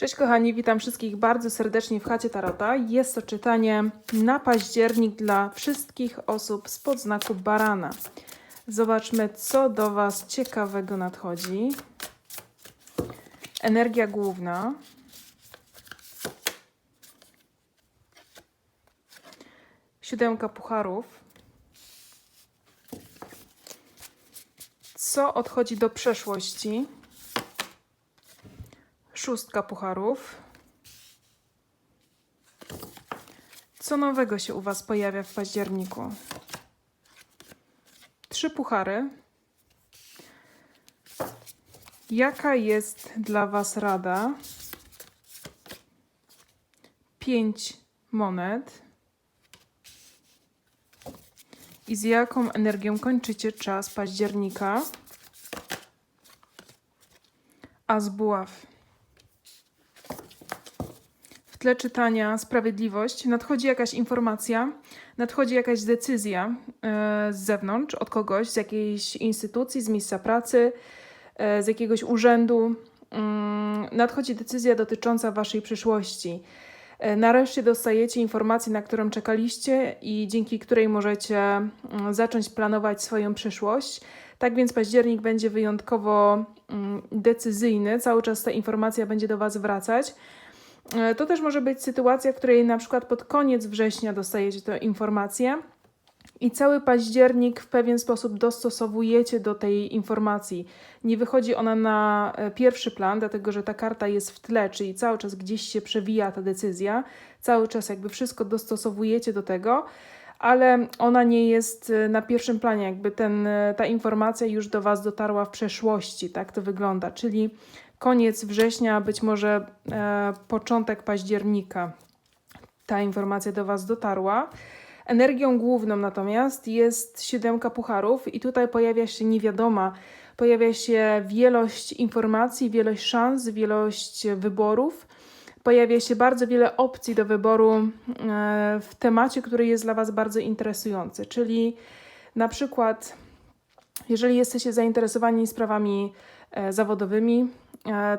Cześć kochani, witam wszystkich bardzo serdecznie w chacie Tarota. Jest to czytanie na październik dla wszystkich osób spod znaku barana. Zobaczmy, co do Was ciekawego nadchodzi. Energia główna. Siódemka pucharów. Co odchodzi do przeszłości? Szóstka pucharów. Co nowego się u Was pojawia w październiku? Trzy puchary. Jaka jest dla Was rada? Pięć monet. I z jaką energią kończycie czas października? A z buław. Tle czytania Sprawiedliwość nadchodzi jakaś informacja, nadchodzi jakaś decyzja e, z zewnątrz, od kogoś, z jakiejś instytucji, z miejsca pracy, e, z jakiegoś urzędu. Mm, nadchodzi decyzja dotycząca Waszej przyszłości. E, Nareszcie dostajecie informację, na którą czekaliście i dzięki której możecie mm, zacząć planować swoją przyszłość. Tak więc październik będzie wyjątkowo mm, decyzyjny, cały czas ta informacja będzie do Was wracać. E, To też może być sytuacja, w której na przykład pod koniec września dostajecie tę informację i cały październik w pewien sposób dostosowujecie do tej informacji. Nie wychodzi ona na e, pierwszy plan, dlatego że ta karta jest w tle, czyli cały czas gdzieś się przewija ta decyzja, cały czas jakby wszystko dostosowujecie do tego, ale ona nie jest e, na pierwszym planie, jakby ten, ta informacja już do Was dotarła w przeszłości, tak to wygląda, czyli koniec września, być może e, początek października ta informacja do Was dotarła. Energią główną natomiast jest siódemka pucharów i tutaj pojawia się niewiadoma, pojawia się wielość informacji, wielość szans, wielość wyborów. Pojawia się bardzo wiele opcji do wyboru e, w temacie, który jest dla Was bardzo interesujący, czyli na przykład jeżeli jesteście zainteresowani sprawami e, zawodowymi,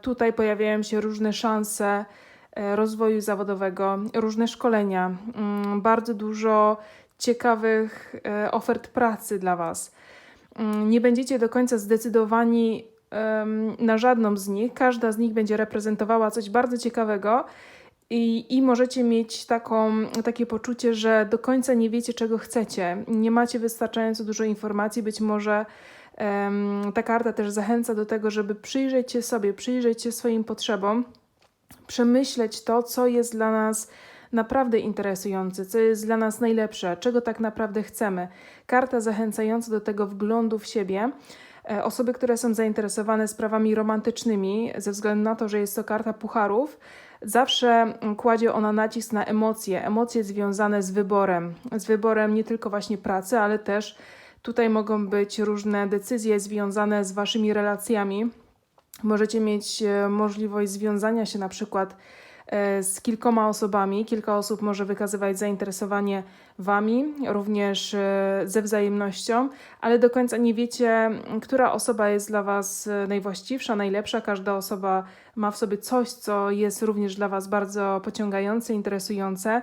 tutaj pojawiają się różne szanse e, rozwoju zawodowego, różne szkolenia, mm, bardzo dużo ciekawych e, ofert pracy dla Was. Mm, Nie będziecie do końca zdecydowani na żadną z nich. Każda z nich będzie reprezentowała coś bardzo ciekawego. I, I możecie mieć taką, takie poczucie, że do końca nie wiecie, czego chcecie. Nie macie wystarczająco dużo informacji. Być może ta karta też zachęca do tego, żeby przyjrzeć się sobie, przyjrzeć się swoim potrzebom, przemyśleć to, co jest dla nas naprawdę interesujące, co jest dla nas najlepsze, czego tak naprawdę chcemy. Karta zachęcająca do tego wglądu w siebie. E, Osoby, które są zainteresowane sprawami romantycznymi, ze względu na to, że jest to karta pucharów, zawsze mm, kładzie ona nacisk na emocje, emocje związane z wyborem, z wyborem nie tylko właśnie pracy, ale też tutaj mogą być różne decyzje związane z waszymi relacjami. Możecie mieć e, możliwość związania się na przykład e, z kilkoma osobami. Kilka osób może wykazywać zainteresowanie Wami, również e, ze wzajemnością, ale do końca nie wiecie, która osoba jest dla Was najwłaściwsza, najlepsza. Każda osoba ma w sobie coś, co jest również dla Was bardzo pociągające, interesujące.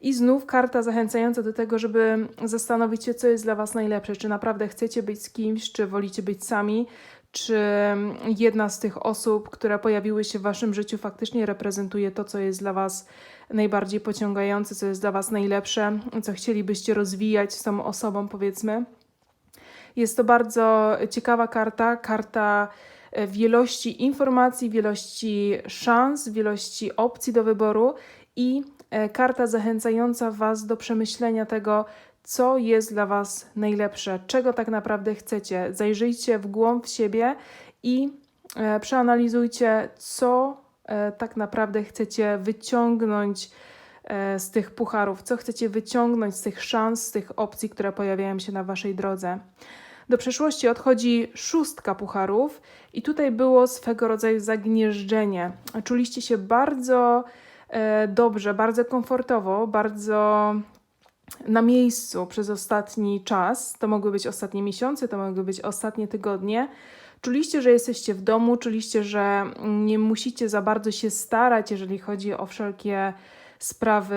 I znów karta zachęcająca do tego, żeby zastanowić się, co jest dla Was najlepsze. Czy naprawdę chcecie być z kimś, czy wolicie być sami, czy jedna z tych osób, które pojawiły się w Waszym życiu, faktycznie reprezentuje to, co jest dla Was najbardziej pociągające, co jest dla Was najlepsze, co chcielibyście rozwijać z tą osobą, powiedzmy. Jest to bardzo ciekawa karta, karta e, wielości informacji, wielości szans, wielości opcji do wyboru i karta zachęcająca Was do przemyślenia tego, co jest dla Was najlepsze, czego tak naprawdę chcecie. Zajrzyjcie w głąb siebie i e, przeanalizujcie, co e, tak naprawdę chcecie wyciągnąć e, z tych pucharów, co chcecie wyciągnąć z tych szans, z tych opcji, które pojawiają się na Waszej drodze. Do przeszłości odchodzi szóstka pucharów, i tutaj było swego rodzaju zagnieżdżenie. Czuliście się bardzo e, dobrze, bardzo komfortowo, bardzo na miejscu przez ostatni czas. To mogły być ostatnie miesiące, to mogły być ostatnie tygodnie. Czuliście, że jesteście w domu, czuliście, że nie musicie za bardzo się starać, jeżeli chodzi o wszelkie sprawy,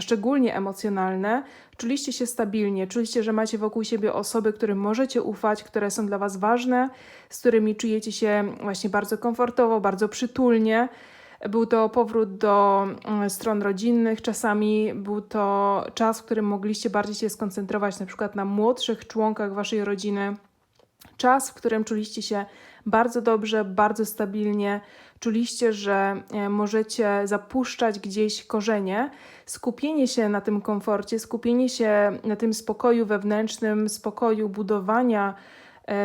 szczególnie emocjonalne. Czuliście się stabilnie, czuliście, że macie wokół siebie osoby, którym możecie ufać, które są dla Was ważne, z którymi czujecie się właśnie bardzo komfortowo, bardzo przytulnie. Był to powrót do mm, stron rodzinnych, czasami był to czas, w którym mogliście bardziej się skoncentrować na przykład na młodszych członkach Waszej rodziny. Czas, w którym czuliście się bardzo dobrze, bardzo stabilnie, czuliście, że e, możecie zapuszczać gdzieś korzenie, skupienie się na tym komforcie, skupienie się na tym spokoju wewnętrznym, spokoju budowania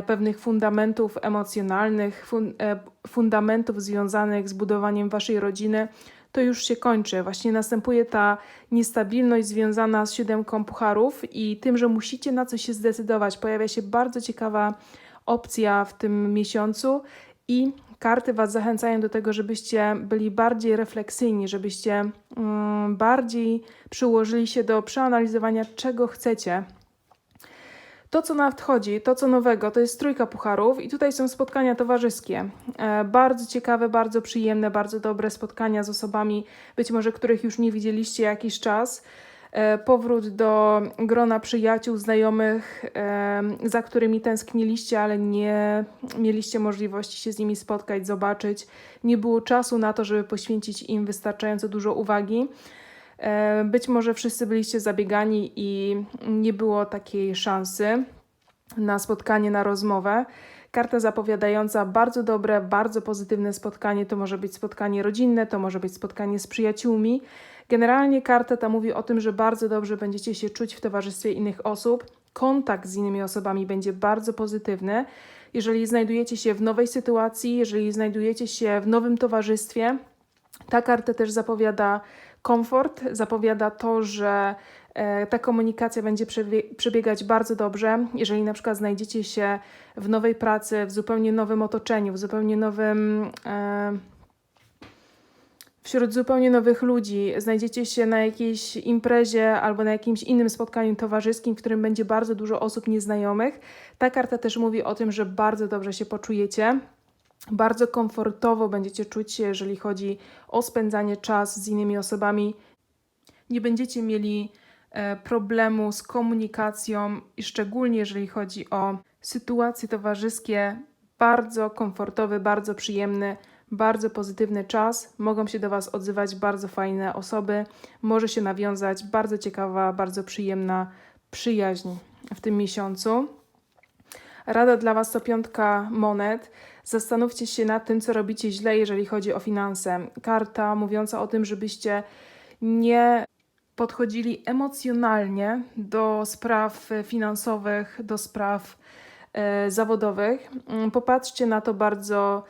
pewnych fundamentów emocjonalnych, fun, e, fundamentów związanych z budowaniem waszej rodziny, to już się kończy. Właśnie następuje ta niestabilność związana z siódemką pucharów i tym, że musicie na coś się zdecydować. Pojawia się bardzo ciekawa opcja w tym miesiącu i karty Was zachęcają do tego, żebyście byli bardziej refleksyjni, żebyście mm, bardziej przyłożyli się do przeanalizowania, czego chcecie. To, co nadchodzi, to, co nowego, to jest trójka pucharów i tutaj są spotkania towarzyskie. E, bardzo ciekawe, bardzo przyjemne, bardzo dobre spotkania z osobami, być może których już nie widzieliście jakiś czas. E, powrót do grona przyjaciół, znajomych, za którymi tęskniliście, ale nie mieliście możliwości się z nimi spotkać, zobaczyć. Nie było czasu na to, żeby poświęcić im wystarczająco dużo uwagi. E, być może wszyscy byliście zabiegani i nie było takiej szansy na spotkanie, na rozmowę. Karta zapowiadająca bardzo dobre, bardzo pozytywne spotkanie. To może być spotkanie rodzinne, to może być spotkanie z przyjaciółmi. Generalnie karta ta mówi o tym, że bardzo dobrze będziecie się czuć w towarzystwie innych osób. Kontakt z innymi osobami będzie bardzo pozytywny. Jeżeli znajdujecie się w nowej sytuacji, jeżeli znajdujecie się w nowym towarzystwie, ta karta też zapowiada komfort, zapowiada to, że e, ta komunikacja będzie przebiegać bardzo dobrze. Jeżeli na przykład znajdziecie się w nowej pracy, w zupełnie nowym otoczeniu, w zupełnie nowym. E, wśród zupełnie nowych ludzi, znajdziecie się na jakiejś imprezie albo na jakimś innym spotkaniu towarzyskim, w którym będzie bardzo dużo osób nieznajomych. Ta karta też mówi o tym, że bardzo dobrze się poczujecie. Bardzo komfortowo będziecie czuć się, jeżeli chodzi o spędzanie czasu z innymi osobami. Nie będziecie mieli e, problemu z komunikacją i szczególnie jeżeli chodzi o sytuacje towarzyskie, bardzo komfortowy, bardzo przyjemny, bardzo pozytywny czas. Mogą się do Was odzywać bardzo fajne osoby. Może się nawiązać bardzo ciekawa, bardzo przyjemna przyjaźń w tym miesiącu. Rada dla Was to piątka monet. Zastanówcie się nad tym, co robicie źle, jeżeli chodzi o finanse. Karta mówiąca o tym, żebyście nie podchodzili emocjonalnie do spraw finansowych, do spraw e, zawodowych. Mm, popatrzcie na to bardzo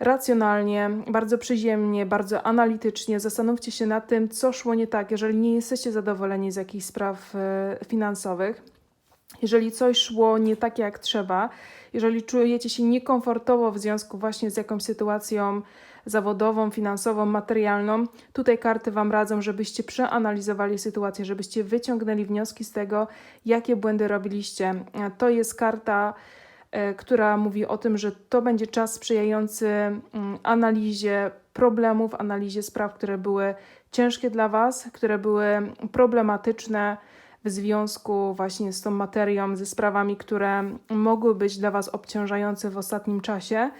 racjonalnie, bardzo przyziemnie, bardzo analitycznie. Zastanówcie się nad tym, co szło nie tak, jeżeli nie jesteście zadowoleni z jakichś spraw e, finansowych. Jeżeli coś szło nie tak jak trzeba, jeżeli czujecie się niekomfortowo w związku właśnie z jakąś sytuacją zawodową, finansową, materialną, tutaj karty Wam radzą, żebyście przeanalizowali sytuację, żebyście wyciągnęli wnioski z tego, jakie błędy robiliście. To jest karta, e, która mówi o tym, że to będzie czas sprzyjający mm, analizie problemów, analizie spraw, które były ciężkie dla Was, które były problematyczne w związku właśnie z tą materią, ze sprawami, które mogły być dla Was obciążające w ostatnim czasie.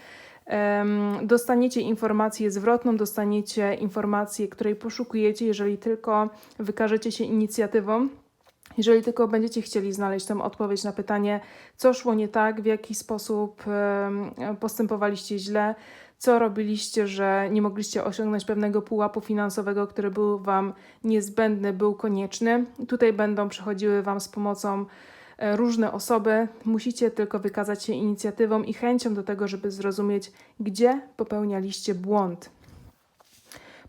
Dostaniecie informację zwrotną, dostaniecie informację, której poszukujecie, jeżeli tylko wykażecie się inicjatywą. Jeżeli tylko będziecie chcieli znaleźć tę odpowiedź na pytanie, co szło nie tak, w jaki sposób postępowaliście źle, co robiliście, że nie mogliście osiągnąć pewnego pułapu finansowego, który był Wam niezbędny, był konieczny. Tutaj będą przychodziły Wam z pomocą e, różne osoby. Musicie tylko wykazać się inicjatywą i chęcią do tego, żeby zrozumieć, gdzie popełnialiście błąd.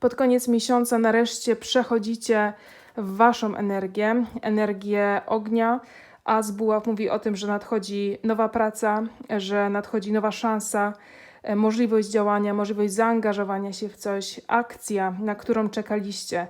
Pod koniec miesiąca nareszcie przechodzicie w Waszą energię, energię ognia, a z buław mówi o tym, że nadchodzi nowa praca, że nadchodzi nowa szansa, możliwość działania, możliwość zaangażowania się w coś, akcja, na którą czekaliście.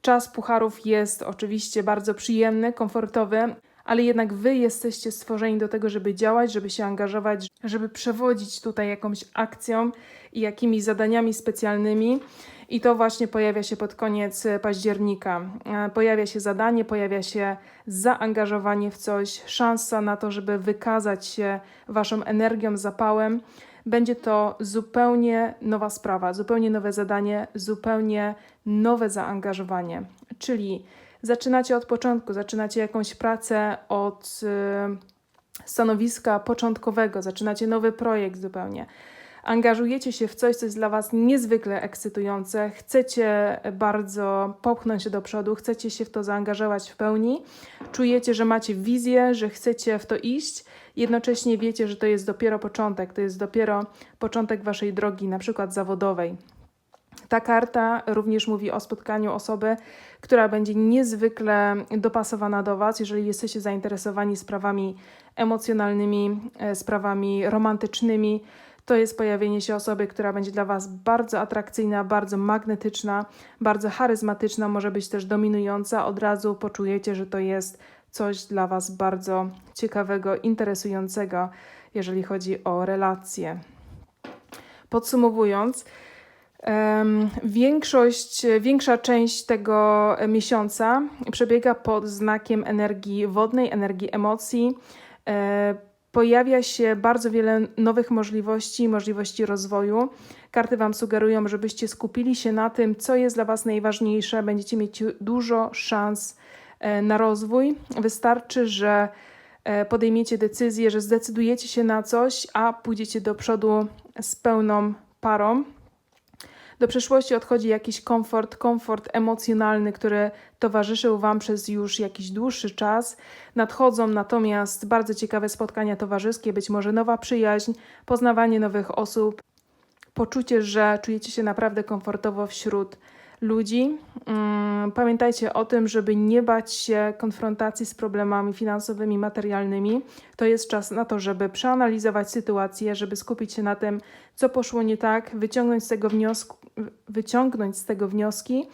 Czas pucharów jest oczywiście bardzo przyjemny, komfortowy, ale jednak wy jesteście stworzeni do tego, żeby działać, żeby się angażować, żeby przewodzić tutaj jakąś akcją i jakimiś zadaniami specjalnymi. I to właśnie pojawia się pod koniec e, października. E, Pojawia się zadanie, pojawia się zaangażowanie w coś, szansa na to, żeby wykazać się waszą energią, zapałem. Będzie to zupełnie nowa sprawa, zupełnie nowe zadanie, zupełnie nowe zaangażowanie. Czyli zaczynacie od początku, zaczynacie jakąś pracę od y, stanowiska początkowego, zaczynacie nowy projekt zupełnie. Angażujecie się w coś, co jest dla Was niezwykle ekscytujące, chcecie bardzo popchnąć się do przodu, chcecie się w to zaangażować w pełni, czujecie, że macie wizję, że chcecie w to iść, jednocześnie wiecie, że to jest dopiero początek, to jest dopiero początek Waszej drogi, na przykład zawodowej. Ta karta również mówi o spotkaniu osoby, która będzie niezwykle dopasowana do Was, jeżeli jesteście zainteresowani sprawami emocjonalnymi, e, sprawami romantycznymi. To jest pojawienie się osoby, która będzie dla Was bardzo atrakcyjna, bardzo magnetyczna, bardzo charyzmatyczna, może być też dominująca. Od razu poczujecie, że to jest coś dla Was bardzo ciekawego, interesującego, jeżeli chodzi o relacje. Podsumowując, Większość, większa część tego miesiąca przebiega pod znakiem energii wodnej, energii emocji. Pojawia się bardzo wiele nowych możliwości, możliwości rozwoju. Karty Wam sugerują, żebyście skupili się na tym, co jest dla Was najważniejsze. Będziecie mieć dużo szans e, na rozwój. Wystarczy, że e, podejmiecie decyzję, że zdecydujecie się na coś, a pójdziecie do przodu z pełną parą. Do przeszłości odchodzi jakiś komfort, komfort emocjonalny, który towarzyszył Wam przez już jakiś dłuższy czas. Nadchodzą natomiast bardzo ciekawe spotkania towarzyskie, być może nowa przyjaźń, poznawanie nowych osób, poczucie, że czujecie się naprawdę komfortowo wśród ludzi. Mm, Pamiętajcie o tym, żeby nie bać się konfrontacji z problemami finansowymi, materialnymi. To jest czas na to, żeby przeanalizować sytuację, żeby skupić się na tym, co poszło nie tak, wyciągnąć z tego, wniosku, wyciągnąć z tego wnioski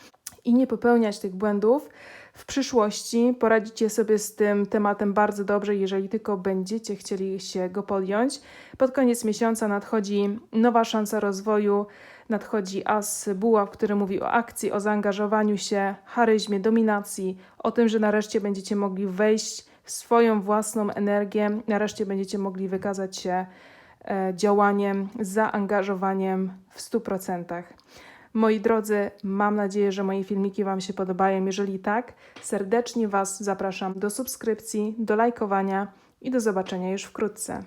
i nie popełniać tych błędów. W przyszłości poradzicie sobie z tym tematem bardzo dobrze, jeżeli tylko będziecie chcieli się go podjąć. Pod koniec miesiąca nadchodzi nowa szansa rozwoju, nadchodzi as buław, który mówi o akcji, o zaangażowaniu się, charyzmie, dominacji, o tym, że nareszcie będziecie mogli wejść w swoją własną energię, nareszcie będziecie mogli wykazać się e, działaniem, zaangażowaniem w 100%. Moi drodzy, mam nadzieję, że moje filmiki Wam się podobają. Jeżeli tak, serdecznie Was zapraszam do subskrypcji, do lajkowania i do zobaczenia już wkrótce.